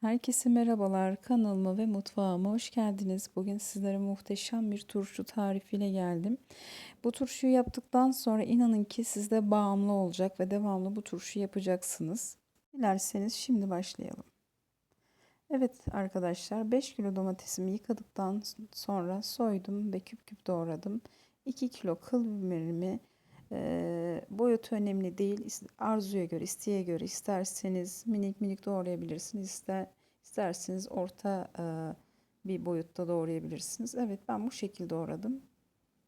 Herkese merhabalar. Kanalıma ve mutfağıma hoş geldiniz. Bugün sizlere muhteşem bir turşu tarifiyle geldim. Bu turşuyu yaptıktan sonra inanın ki sizde bağımlı olacak ve devamlı bu turşu yapacaksınız. Dilerseniz şimdi başlayalım. Evet arkadaşlar 5 kilo domatesimi yıkadıktan sonra soydum ve küp küp doğradım. 2 kilo kıl biberimi e, boyutu önemli değil. Arzuya göre, isteğe göre isterseniz minik minik doğrayabilirsiniz. İster, isterseniz orta e, bir boyutta doğrayabilirsiniz. Evet ben bu şekilde doğradım.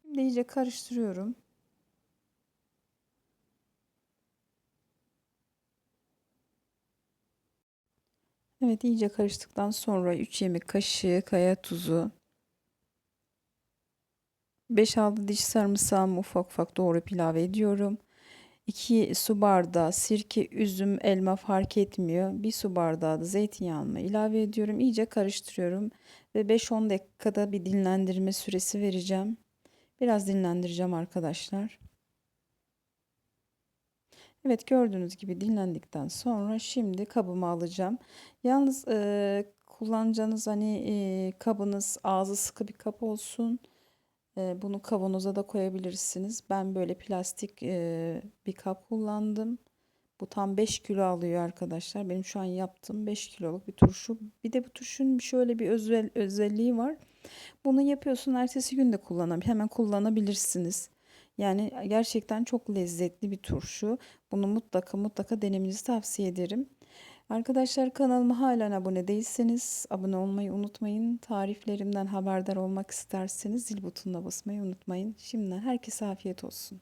Şimdi iyice karıştırıyorum. Evet iyice karıştıktan sonra 3 yemek kaşığı kaya tuzu 5-6 diş sarımsağımı ufak ufak doğrayıp ilave ediyorum. 2 su bardağı sirke, üzüm, elma fark etmiyor. 1 su bardağı da zeytinyağımı ilave ediyorum. İyice karıştırıyorum ve 5-10 dakikada bir dinlendirme süresi vereceğim. Biraz dinlendireceğim arkadaşlar. Evet gördüğünüz gibi dinlendikten sonra şimdi kabıma alacağım. Yalnız e, kullanacağınız hani e, kabınız ağzı sıkı bir kap olsun. E, bunu kavanoza da koyabilirsiniz. Ben böyle plastik e, bir kap kullandım. Bu tam 5 kilo alıyor arkadaşlar. Benim şu an yaptığım 5 kiloluk bir turşu. Bir de bu turşunun şöyle bir özel özelliği var. Bunu yapıyorsun ertesi gün de kullanabilir. Hemen kullanabilirsiniz. Yani gerçekten çok lezzetli bir turşu. Bunu mutlaka mutlaka denemenizi tavsiye ederim. Arkadaşlar kanalıma hala abone değilseniz abone olmayı unutmayın. Tariflerimden haberdar olmak isterseniz zil butonuna basmayı unutmayın. Şimdiden herkese afiyet olsun.